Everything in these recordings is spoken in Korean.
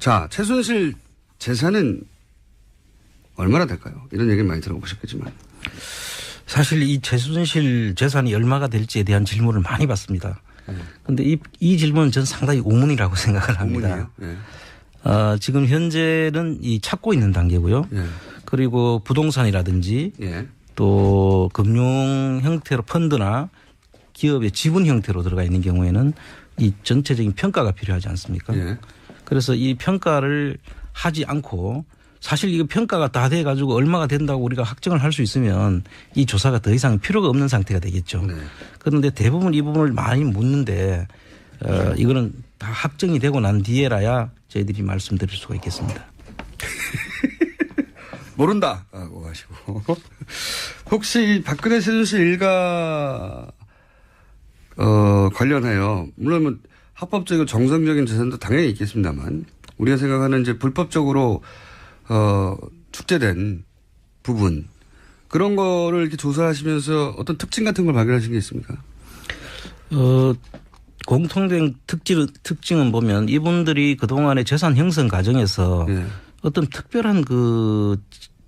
자, 최순실 재산은 얼마나 될까요? 이런 얘기 많이 들어보셨겠지만. 사실 이 최순실 재산이 얼마가 될지에 대한 질문을 많이 받습니다. 그런데 이, 이 질문은 저는 상당히 우문이라고 생각을 합니다. 우문이에요. 어, 지금 현재는 이 찾고 있는 단계고요. 예. 그리고 부동산이라든지 예. 또 금융 형태로 펀드나 기업의 지분 형태로 들어가 있는 경우에는 이 전체적인 평가가 필요하지 않습니까? 예. 그래서 이 평가를 하지 않고 사실 이거 평가가 다 돼 가지고 얼마가 된다고 우리가 확정을 할 수 있으면 이 조사가 더 이상 필요가 없는 상태가 되겠죠. 네. 그런데 대부분 이 부분을 많이 묻는데 어, 이거는 다 확정이 되고 난 뒤에라야 저희들이 말씀드릴 수가 있겠습니다. 모른다 라고 하시고 혹시 박근혜 최순실 일가 어 관련하여 물론 뭐 합법적이고 정상적인 재산도 당연히 있겠습니다만 우리가 생각하는 이제 불법적으로 어 축제된 부분 그런 거를 이렇게 조사하시면서 어떤 특징 같은 걸 발견하신 게 있습니까? 어, 공통된 특징, 특징은 보면 이분들이 그동안의 재산 형성 과정에서 예. 어떤 특별한 그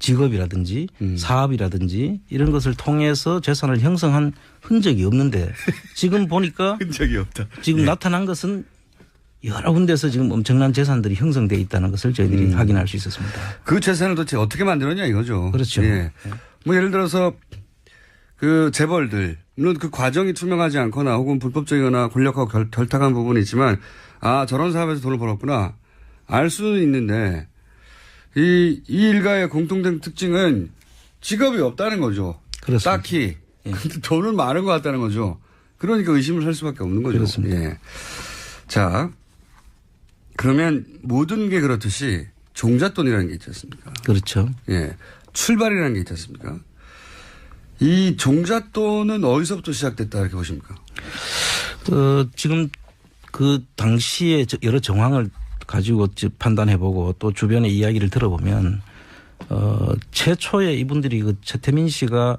직업이라든지 음. 사업이라든지 이런 것을 통해서 재산을 형성한 흔적이 없는데 지금 보니까 흔적이 없다. 지금 나타난 것은 여러 군데서 지금 엄청난 재산들이 형성돼 있다는 것을 저희들이 확인할 수 있었습니다. 그 재산을 도대체 어떻게 만들었냐 이거죠. 그렇죠. 예. 뭐 예를 들어서 그 재벌들 물론 그 과정이 투명하지 않거나 혹은 불법적이거나 권력하고 결, 결탁한 부분이 있지만 아 저런 사업에서 돈을 벌었구나 알 수는 있는데 이, 이 일가의 공통된 특징은 직업이 없다는 거죠. 그렇습니다. 딱히 근데 돈은 많은 것 같다는 거죠. 그러니까 의심을 할 수밖에 없는 거죠. 그렇습니다. 예. 자 그러면 모든 게 그렇듯이 종잣돈이라는 게 있지 않습니까? 그렇죠. 예. 출발이라는 게 있지 않습니까? 이 종잣돈은 어디서부터 시작됐다 이렇게 보십니까? 어, 지금 그 당시에 저- 여러 정황을 가지고 지- 판단해보고 또 주변의 이야기를 들어보면 어, 최초에 이분들이 그 최태민 씨가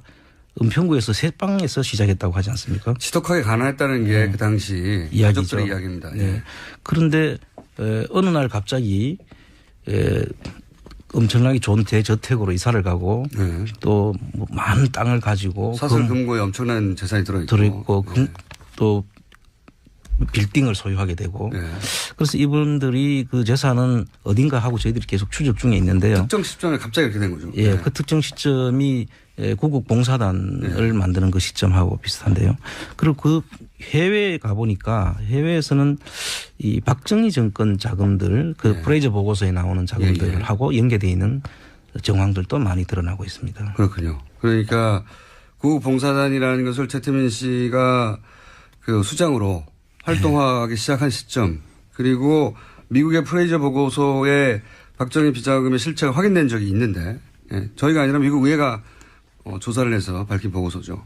은평구에서 새방에서 시작했다고 하지 않습니까? 지독하게 가난했다는 게그 당시 네. 이야기죠. 이야기입니다. 네. 예. 그런데 에, 어느 날 갑자기 에, 엄청나게 좋은 대저택으로 이사를 가고 네. 또뭐 많은 땅을 가지고 사설 금- 금고에 엄청난 재산이 들어있고. 들어있고 금- 예. 또 빌딩을 소유하게 되고 예. 그래서 이분들이 그 재산은 어딘가 하고 저희들이 계속 추적 중에 있는데요. 특정 시점에 갑자기 이렇게 된 거죠. 예, 예. 그 특정 시점이 예, 구국 봉사단을 만드는 그 시점하고 비슷한데요. 그리고 그 해외에 가 보니까 해외에서는 이 박정희 정권 자금들 그 프레이저 보고서에 나오는 자금들하고 연계되어 있는 정황들도 많이 드러나고 있습니다. 그렇군요. 그러니까 구봉사단이라는 것을 최태민 씨가 그 수장으로 활동하기 시작한 시점 그리고 미국의 프레이저 보고서에 박정희 비자금의 실체가 확인된 적이 있는데 예, 저희가 아니라 미국 의회가 어, 조사를 해서 밝힌 보고서죠.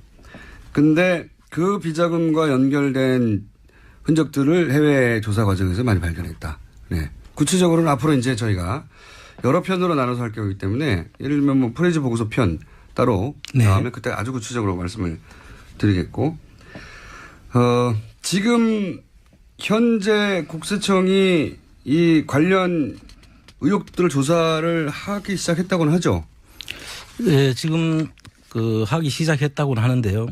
근데 그 비자금과 연결된 흔적들을 해외 조사 과정에서 많이 발견했다. 네. 구체적으로는 앞으로 이제 저희가 여러 편으로 나눠서 할 거기 때문에 예를 들면 뭐 프레이즈 보고서 편 따로 네. 다음에 그때 아주 구체적으로 말씀을 드리겠고 어, 지금 현재 국세청이 이 관련 의혹들을 조사를 하기 시작했다고는 하죠. 예, 지금 그 하기 시작했다고는 하는데요.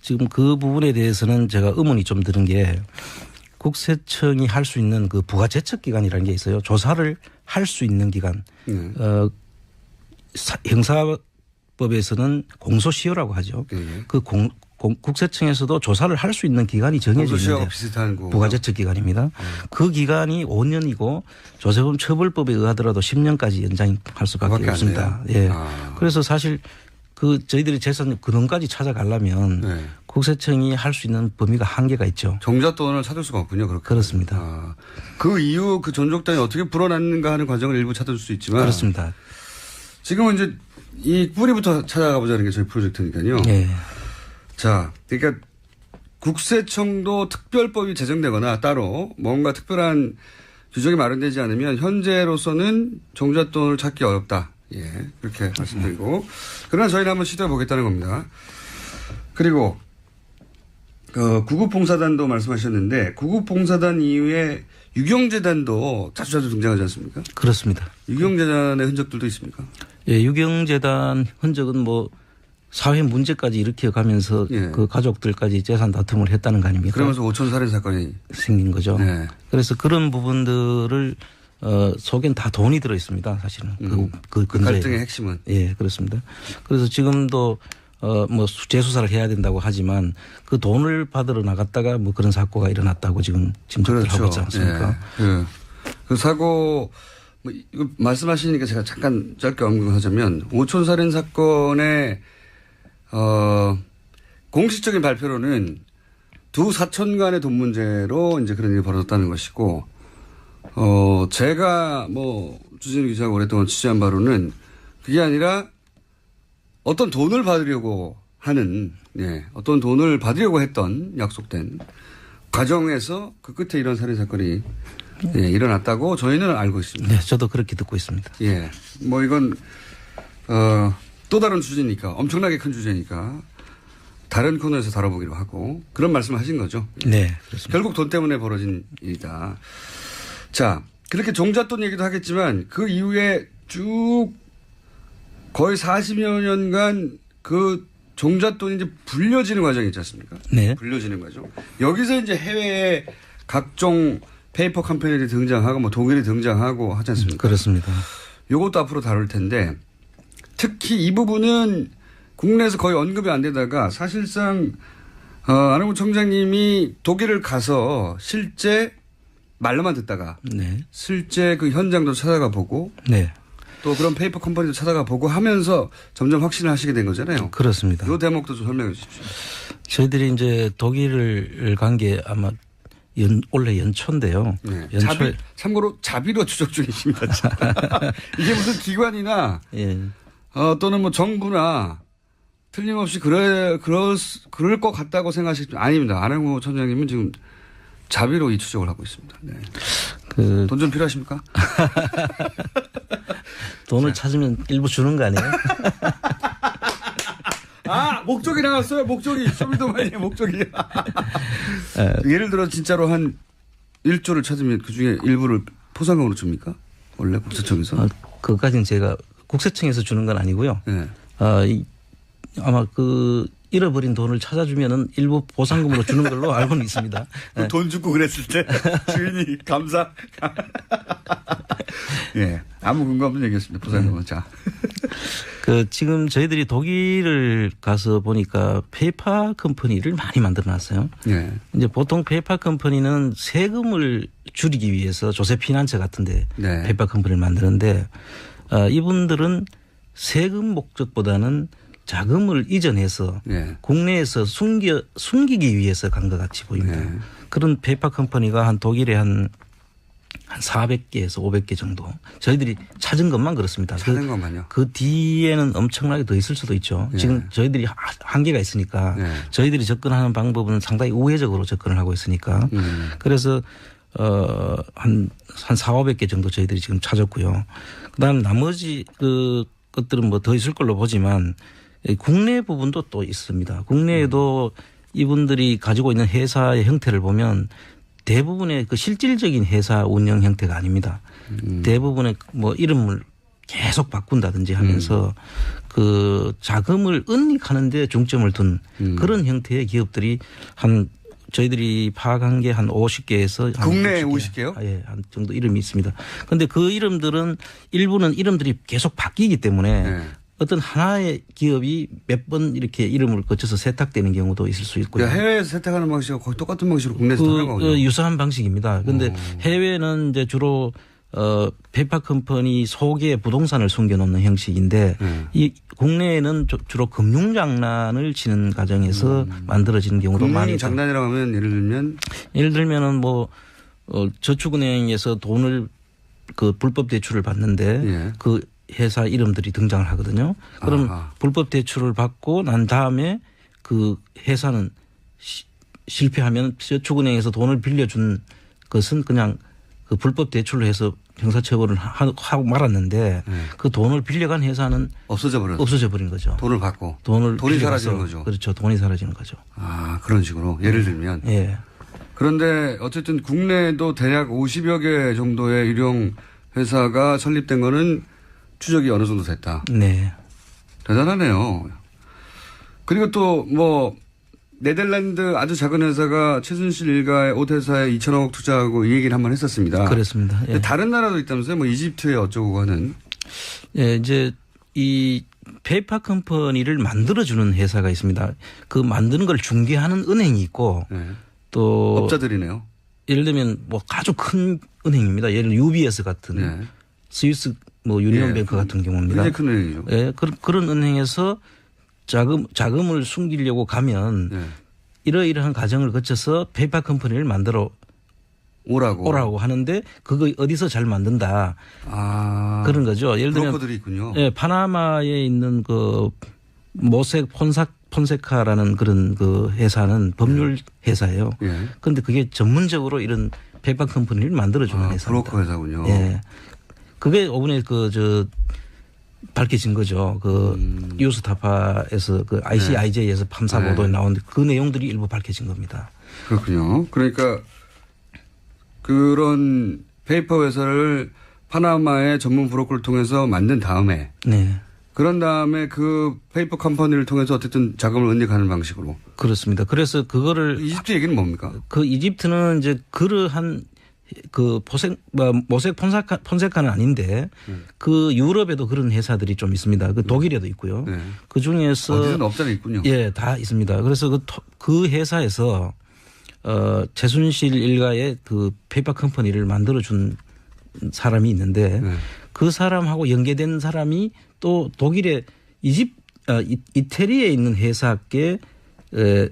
지금 그 부분에 대해서는 제가 의문이 좀 드는 게 국세청이 할 수 있는 그 부가 제척 기관이라는 게 있어요. 조사를 할 수 있는 기관. 네. 어, 사- 형사법에서는 공소시효라고 하죠. 예. 그 공, 공- 국세청에서도 조사를 할 수 있는 기관이 정해져 있는데. 부가제척 기관입니다. 그 기간이 5년이고 조세범 처벌법에 의하더라도 10년까지 연장할 수밖에 없습니다. 예. 아. 그래서 사실 그 저희들이 재산 근원까지 찾아가려면 네. 국세청이 할 수 있는 범위가 한계가 있죠. 정잣돈을 찾을 수가 없군요. 그렇게. 그렇습니다. 아, 그 이후 그 존속단이 어떻게 불어났는가 하는 과정을 일부 찾을 수 있지만 그렇습니다. 지금은 이제 이 뿌리부터 찾아가 보자는 게 저희 프로젝트니까요. 예. 자, 그러니까 국세청도 특별법이 제정되거나 따로 뭔가 특별한 규정이 마련되지 않으면 현재로서는 종잣돈을 찾기 어렵다. 예, 그렇게 말씀드리고. 그러나 저희는 한번 시도해 보겠다는 겁니다. 그리고, 어, 구급봉사단도 말씀하셨는데, 구급봉사단 이후에 유경재단도 자주 자주 등장하지 않습니까? 그렇습니다. 유경재단의 흔적들도 있습니까? 예, 유경재단 흔적은 뭐 사회 문제까지 일으켜 가면서 예. 그 가족들까지 재산 다툼을 했다는 거 아닙니까? 그러면서 오촌 살인 사건이 생긴 거죠. 네. 그래서 그런 부분들을 어, 속엔 다 돈이 들어 있습니다. 사실은 그, 그, 그 근저에. 갈등의 핵심은 예, 그렇습니다. 그래서 지금도 어, 뭐 수- 재수사를 해야 된다고 하지만 그 돈을 받으러 나갔다가 뭐 그런 사고가 일어났다고 지금 짐작을 하고 있지 않습니까? 예. 그, 그 사고 뭐 이거 말씀하시니까 제가 잠깐 짧게 언급하자면 오촌 살인 사건의 어 공식적인 발표로는 두 사촌 간의 돈 문제로 이제 그런 일이 벌어졌다는 것이고 어 제가 뭐 주진우 기자가 오랫동안 취재한 바로는 그게 아니라 어떤 돈을 받으려고 하는 예 어떤 돈을 받으려고 했던 약속된 과정에서 그 끝에 이런 살인 사건이 예, 일어났다고 저희는 알고 있습니다. 네, 저도 그렇게 듣고 있습니다. 예, 뭐 이건 어, 또 다른 주제니까 엄청나게 큰 주제니까 다른 코너에서 다뤄보기로 하고 그런 말씀을 하신 거죠. 네, 그렇습니다. 결국 돈 때문에 벌어진 일이다. 자, 그렇게 종잣돈 얘기도 하겠지만 그 이후에 쭉 거의 40여 년간 그 종잣돈이 이제 불려지는 과정이 있지 않습니까? 네. 불려지는 거죠. 여기서 이제 해외에 각종 페이퍼 컴퍼니들이 등장하고 뭐 독일이 등장하고 하지 않습니까? 그렇습니다. 요것도 앞으로 다룰 텐데 특히 이 부분은 국내에서 거의 언급이 안 되다가 사실상 어, 안홍구 청장님이 독일을 가서 실제 말로만 듣다가 네. 실제 그 현장도 찾아가 보고 네. 또 그런 페이퍼 컴퍼니도 찾아가 보고 하면서 점점 확신을 하시게 된 거잖아요. 그렇습니다. 요 대목도 좀 설명해 주십시오. 저희들이 이제 독일을 간 게 아마 연, 원래 연초인데요. 네. 연초에 자비, 참고로 자비로 추적 중이십니다. 이게 무슨 기관이나 예. 어, 또는 뭐 정부나 틀림없이 그래, 그럴, 수- 그럴 것 같다고 생각하시죠. 아닙니다. 안행호 천장님은 지금 자비로 이 추적을 하고 있습니다. 네. 그 돈좀 필요하십니까? 돈을 찾으면 일부 주는 거 아니에요? 아, 목적이 나왔어요. 목적이. 쇼미더머니의 목적이. 예를 들어 진짜로 한 1조를 찾으면 그 중에 일부를 포상금으로 줍니까? 원래 국세청에서? 어, 그것까지는 제가 국세청에서 주는 건 아니고요. 네. 어, 이, 아마 그 잃어버린 돈을 찾아주면은 일부 보상금으로 주는 걸로 알고는 있습니다. 예. 돈 주고 그랬을 때 주인이 감사. 예. 아무 근거 없는 얘기였습니다. 포상금은. 자. 그 지금 저희들이 독일을 가서 보니까 페이파 컴퍼니를 많이 만들어 놨어요. 예. 이제 보통 페이파 컴퍼니는 세금을 줄이기 위해서 조세 피난처 같은 데 네. 페이파 컴퍼니를 만드는데 어, 이분들은 세금 목적보다는 자금을 이전해서 예. 국내에서 숨겨 숨기기 위해서 간 것 같이 보입니다. 네. 그런 페이파 컴퍼니가 한 독일에 한, 한 400개에서 500개 정도. 저희들이 찾은 것만 그렇습니다. 찾은 그, 것만요. 그 뒤에는 엄청나게 더 있을 수도 있죠. 네. 지금 저희들이 하- 한계가 있으니까 네. 저희들이 접근하는 방법은 상당히 우회적으로 접근을 하고 있으니까 음. 그래서 어, 한, 한 4, 500개 정도 저희들이 지금 찾았고요. 그 다음 나머지 그 것들은 뭐 더 있을 걸로 보지만 이 국내 부분도 또 있습니다. 국내에도 이분들이 가지고 있는 회사의 형태를 보면 대부분의 그 실질적인 회사 운영 형태가 아닙니다. 대부분의 뭐 이름을 계속 바꾼다든지 하면서 그 자금을 은닉하는 데 중점을 둔 그런 형태의 기업들이 한 저희들이 파악한 게 한 50개에서 국내에 50개요? 아, 예, 한 정도 이름이 있습니다. 그런데 그 이름들은 일부는 이름들이 계속 바뀌기 때문에 네. 어떤 하나의 기업이 몇 번 이렇게 이름을 거쳐서 세탁되는 경우도 있을 수 있고요. 그러니까 해외에서 세탁하는 방식과 거의 똑같은 방식으로 국내에서 하는 그, 거군요. 어, 유사한 방식입니다. 그런데 음. 해외는 이제 주로 어 페이파 컴퍼니 속에 부동산을 숨겨놓는 형식인데 음. 이 국내에는 주- 주로 금융 장난을 치는 과정에서 만들어지는 경우도 많이 있다. 음. 장난이라고 하면 예를 들면 예를 들면은 뭐 어, 저축은행에서 돈을 그 불법 대출을 받는데 예. 그 회사 이름들이 등장을 하거든요. 그럼 아하. 불법 대출을 받고 난 다음에 그 회사는 시- 실패하면 저축은행에서 돈을 빌려준 것은 그냥 그 불법 대출로 해서 형사처벌을 하- 하고 말았는데 네. 그 돈을 빌려간 회사는 없어져 버려. 없어져 버린 거죠. 돈을 받고. 돈을 돈이 사라지는 거죠. 그렇죠. 돈이 사라지는 거죠. 아 그런 식으로 예를 들면 예. 그런데 어쨌든 국내에도 대략 50여 개 정도의 유령 회사가 설립된 거는 추적이 어느 정도 됐다. 네. 대단하네요. 그리고 또 뭐 네덜란드 아주 작은 회사가 최순실 일가의 옷 회사에 2천억 투자하고 이 얘기를 한 번 했었습니다. 그렇습니다. 예. 다른 나라도 있다면서요? 뭐 이집트에 어쩌고 하는. 예, 이제 이 페이파 컴퍼니를 만들어주는 회사가 있습니다. 그 만드는 걸 중개하는 은행이 있고 네. 또 업자들이네요. 예를 들면 뭐 아주 큰 은행입니다. 예를 UBS 같은 네. 스위스 뭐 유니온뱅크 예, 같은 경우입니다. 굉장히 큰 은행이죠. 예, 그런 그런 은행에서 자금 자금을 숨기려고 가면 네. 이러이러한 과정을 거쳐서 페이파 컴퍼니를 만들어 오라고. 오라고 하는데 그거 어디서 잘 만든다 아. 그런 거죠. 예를 들면. 예, 파나마에 있는 그 모색 폰사 폰세카라는 그런 그 회사는 법률 회사예요. 예. 그런데 그게 전문적으로 이런 페이파 컴퍼니를 만들어주는 아, 회사입니다. 브로커 회사군요. 예. 그게 오번에 그저 밝혀진 거죠. 그 음. 유스타파에서 그 ICIJ에서 판사 네. 보도에 나오는데 그 내용들이 일부 밝혀진 겁니다. 그렇군요. 그러니까 그런 페이퍼 회사를 파나마의 전문 브로커를 통해서 만든 다음에 네. 그런 다음에 그 페이퍼 컴퍼니를 통해서 어쨌든 자금을 은닉하는 방식으로. 그렇습니다. 그래서 그거를 이집트 얘기는 뭡니까? 그 이집트는 이제 그러한 그 포색 뭐 모색 폰세카 폰세카는 아닌데 그 유럽에도 그런 회사들이 좀 있습니다. 그 독일에도 있고요. 네. 그 중에서 어디든 업자는 있군요. 예, 다 있습니다. 그래서 그, 토- 그 회사에서 어 최순실 일가의 그 페이퍼 컴퍼니를 만들어 준 사람이 있는데 네. 그 사람하고 연계된 사람이 또 독일의 이집 아, 이, 이태리에 있는 회사께 에,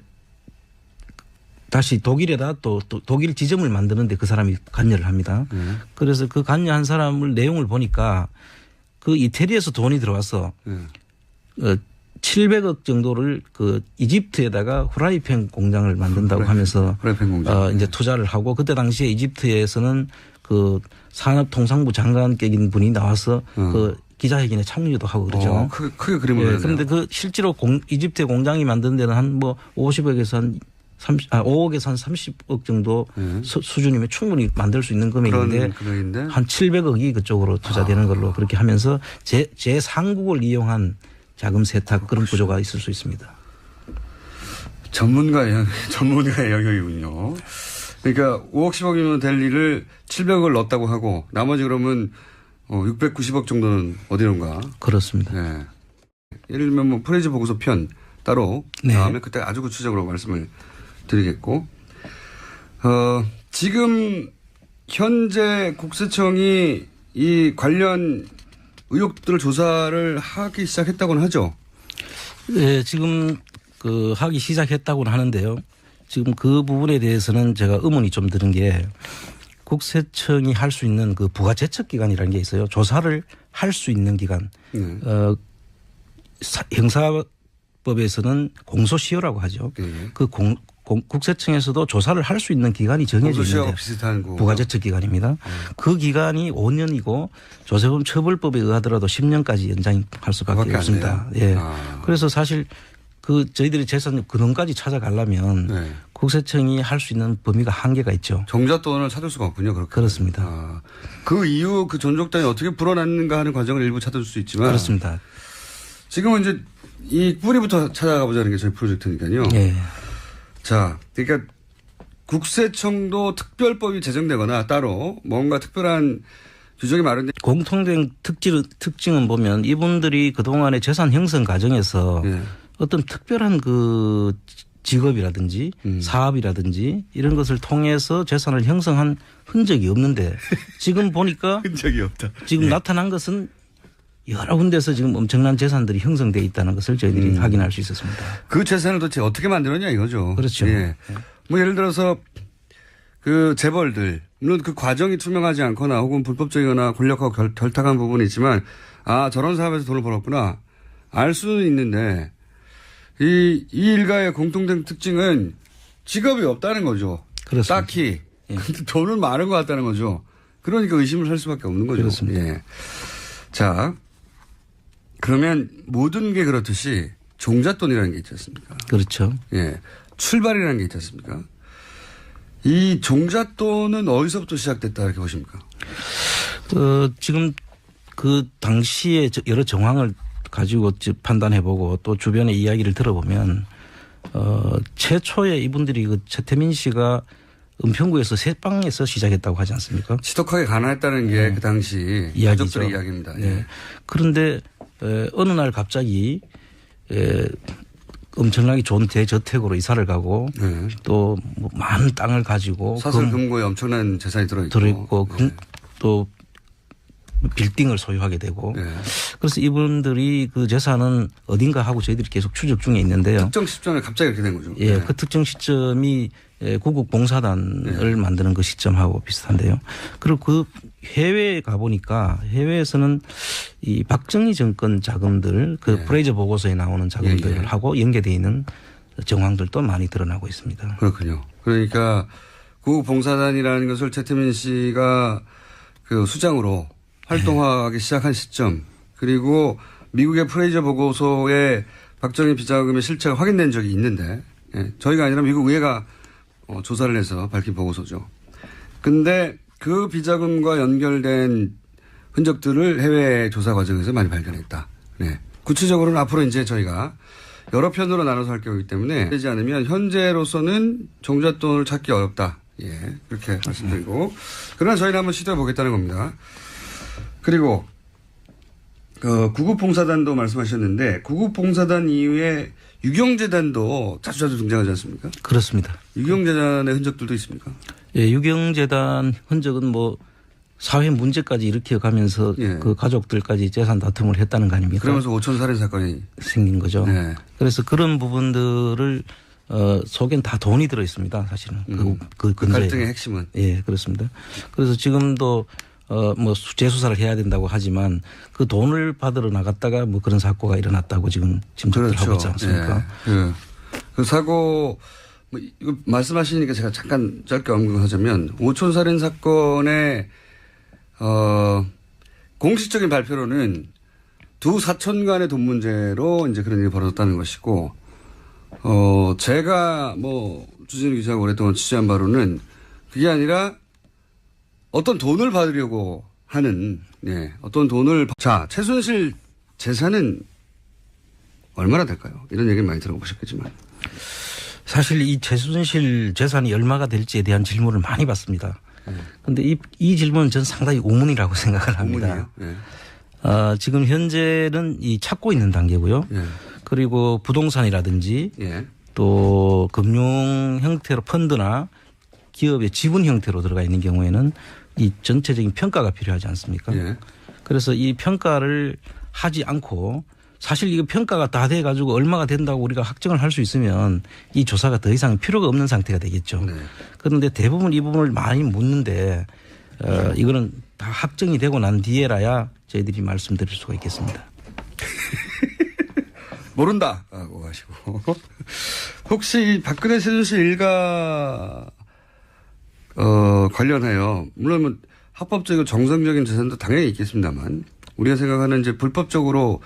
다시 독일에다 또, 또 독일 지점을 만드는데 그 사람이 관여를 합니다. 네. 그래서 그 관여한 사람을 내용을 보니까 그 이태리에서 돈이 들어와서 네. 어, 700억 정도를 그 이집트에다가 후라이팬 공장을 만든다고 후라이팬, 하면서 후라이팬 공장. 어, 이제 투자를 하고 그때 당시에 이집트에서는 그 산업통상부 장관격인 분이 나와서 어. 그 기자회견에 참여도 하고 그러죠. 어, 크게, 크게 그림을 예. 그런데 그 실제로 공, 이집트의 공장이 만든 데는 한 뭐 50억에서 한 30, 아, 5억에서 한 30억 정도 네. 수, 수준이면 충분히 만들 수 있는 금액인데 한 700억이 그쪽으로 투자되는 아. 걸로 그렇게 하면서 제, 제 상국을 이용한 자금 세탁 그런 구조가 있을 수 있습니다. 전문가의 영- 전문가의 영역이군요. 그러니까 5억 10억이면 될 일을 700억을 넣었다고 하고 나머지 그러면 어, 690억 정도는 어디론가. 그렇습니다. 네. 예를 들면 뭐 프레이즈 보고서 편 따로 네. 다음에 그때 아주 구체적으로 말씀을 드리겠고 어, 지금 현재 국세청이 이 관련 의혹들을 조사를 하기 시작했다고는 하죠. 네, 지금 그 하기 시작했다고는 하는데요. 지금 그 부분에 대해서는 제가 의문이 좀 드는 게 국세청이 할 수 있는 그 부가 제척 기관이라는 게 있어요. 조사를 할 수 있는 기관. 네. 어, 사- 형사법에서는 공소시효라고 하죠. 예. 그 공, 공- 국세청에서도 조사를 할 수 있는 기관이 정해져 있는데. 부가제척 기관입니다. 그 기간이 5년이고 조세범 처벌법에 의하더라도 10년까지 연장할 수밖에 없습니다. 예. 아. 그래서 사실 그 저희들이 재산 근원까지 찾아가려면 네. 국세청이 할 수 있는 범위가 한계가 있죠. 정자돈을 찾을 수가 없군요. 그렇게. 그렇습니다. 아, 그 이후 그 존속단이 어떻게 불어났는가 하는 과정을 일부 찾을 수 있지만 그렇습니다. 지금은 이제 이 뿌리부터 찾아가 보자는 게 저희 프로젝트니까요. 예. 자, 그러니까 국세청도 특별법이 제정되거나 따로 뭔가 특별한 규정이 마련돼. 공통된 특질, 특징은 보면 이분들이 그동안의 재산 형성 과정에서 예. 어떤 특별한 그 직업이라든지 음. 사업이라든지 이런 것을 통해서 재산을 형성한 흔적이 없는데 지금 보니까 흔적이 없다. 지금 나타난 것은 여러 군데서 지금 엄청난 재산들이 형성돼 있다는 것을 저희들이 음. 확인할 수 있었습니다. 그 재산을 도대체 어떻게 만들었냐 이거죠. 그렇죠. 예. 뭐 예를 들어서 그 재벌들 물론 그 과정이 투명하지 않거나 혹은 불법적이거나 권력하고 결, 결탁한 부분이 있지만 아 저런 사업에서 돈을 벌었구나 알 수는 있는데 이, 이 일가의 공통된 특징은 직업이 없다는 거죠. 그렇습니다. 딱히 근데 돈은 많은 것 같다는 거죠. 그러니까 의심을 살 수밖에 없는 거죠. 그렇습니다. 예. 자 그러면 모든 게 그렇듯이 종잣돈이라는 게 있지 않습니까? 그렇죠. 예. 출발이라는 게 있지 않습니까? 이 종잣돈은 어디서부터 시작됐다 이렇게 보십니까? 어, 지금 그 당시에 저- 여러 정황을 가지고 지- 판단해보고 또 주변의 이야기를 들어보면 어, 최초에 이분들이 그 최태민 씨가 은평구에서 새방에서 시작했다고 하지 않습니까? 지독하게 가난했다는 게그 당시 네. 이야기죠. 이야기입니다. 네. 예. 그런데 에, 어느 날 갑자기 에, 엄청나게 좋은 대저택으로 이사를 가고 네. 또 뭐 많은 땅을 가지고 사설 금- 금고에 엄청난 재산이 들어있고. 들어있고 금- 네. 또 빌딩을 소유하게 되고 네. 그래서 이분들이 그 재산은 어딘가 하고 저희들이 계속 추적 중에 있는데요. 특정 시점에 갑자기 이렇게 된 거죠. 예, 네. 그 특정 시점이 예, 구국 봉사단을 만드는 그 시점하고 비슷한데요. 그리고 그 해외에 가보니까 해외에서는 이 박정희 정권 자금들 그 네. 프레이저 보고서에 나오는 예, 예. 자금들하고 연계되어 있는 정황들도 많이 드러나고 있습니다. 그렇군요. 그러니까 구봉사단이라는 것을 최태민 씨가 그 수장으로 활동하기 시작한 시점 그리고 미국의 프레이저 보고서에 박정희 비자금의 실체가 확인된 적이 있는데 예, 저희가 아니라 미국 의회가 어, 조사를 해서 밝힌 보고서죠. 근데 그 비자금과 연결된 흔적들을 해외 조사 과정에서 많이 발견했다. 네. 구체적으로는 앞으로 이제 저희가 여러 편으로 나눠서 할 거기 때문에 되지 않으면 현재로서는 종잣돈을 찾기 어렵다. 예. 그렇게 말씀드리고. 그러나 저희는 한번 시도해 보겠다는 겁니다. 그리고 그 구급봉사단도 말씀하셨는데 구급봉사단 이후에 유경재단도 자주자주 등장하지 않습니까? 그렇습니다. 유경재단의 흔적들도 있습니까? 예, 유경재단 흔적은 뭐 사회 문제까지 일으켜 가면서 예. 그 가족들까지 재산 다툼을 했다는 거 아닙니까? 그러면서 오천 살인 사건이 생긴 거죠. 네. 그래서 그런 부분들을 어, 속엔 다 돈이 들어 있습니다. 사실은 그, 음. 그 그. 갈등의 핵심은 예, 그렇습니다. 그래서 지금도 어, 뭐 수- 재수사를 해야 된다고 하지만 그 돈을 받으러 나갔다가 뭐 그런 사고가 일어났다고 지금 짐작들 하고 있지 않습니까? 예. 그, 그 사고 뭐 이거 말씀하시니까 제가 잠깐 짧게 언급하자면 오촌 살인 사건의 어 공식적인 발표로는 두 사촌 간의 돈 문제로 이제 그런 일이 벌어졌다는 것이고 어 제가 뭐 주진우 기자가 오랫동안 취재한 바로는 그게 아니라 어떤 돈을 받으려고 하는 예 어떤 돈을 받- 자 최순실 재산은 얼마나 될까요? 이런 얘기를 많이 들어보셨겠지만. 사실 이 최순실 재산이 얼마가 될지에 대한 질문을 많이 받습니다. 근데 이, 이 질문은 저는 상당히 우문이라고 생각을 합니다. 의문이에요. 어, 지금 현재는 이 찾고 있는 단계고요. 예. 그리고 부동산이라든지 예. 또 금융 형태로 펀드나 기업의 지분 형태로 들어가 있는 경우에는 이 전체적인 평가가 필요하지 않습니까? 예. 그래서 이 평가를 하지 않고 사실 이거 평가가 다 돼 가지고 얼마가 된다고 우리가 확정을 할 수 있으면 이 조사가 더 이상 필요가 없는 상태가 되겠죠. 네. 그런데 대부분 이 부분을 많이 묻는데 어, 이거는 다 확정이 되고 난 뒤에라야 저희들이 말씀드릴 수가 있겠습니다. 모른다. 하고 가시고. 혹시 박근혜 최순실 일가, 어, 관련하여, 물론 뭐 합법적이고 정상적인 재산도 당연히 있겠습니다만, 우리가 생각하는 이제 불법적으로,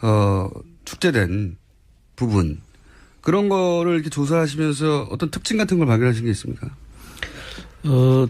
어, 축제된 부분, 그런 거를 이렇게 조사하시면서 어떤 특징 같은 걸 발견하신 게 있습니까? 어,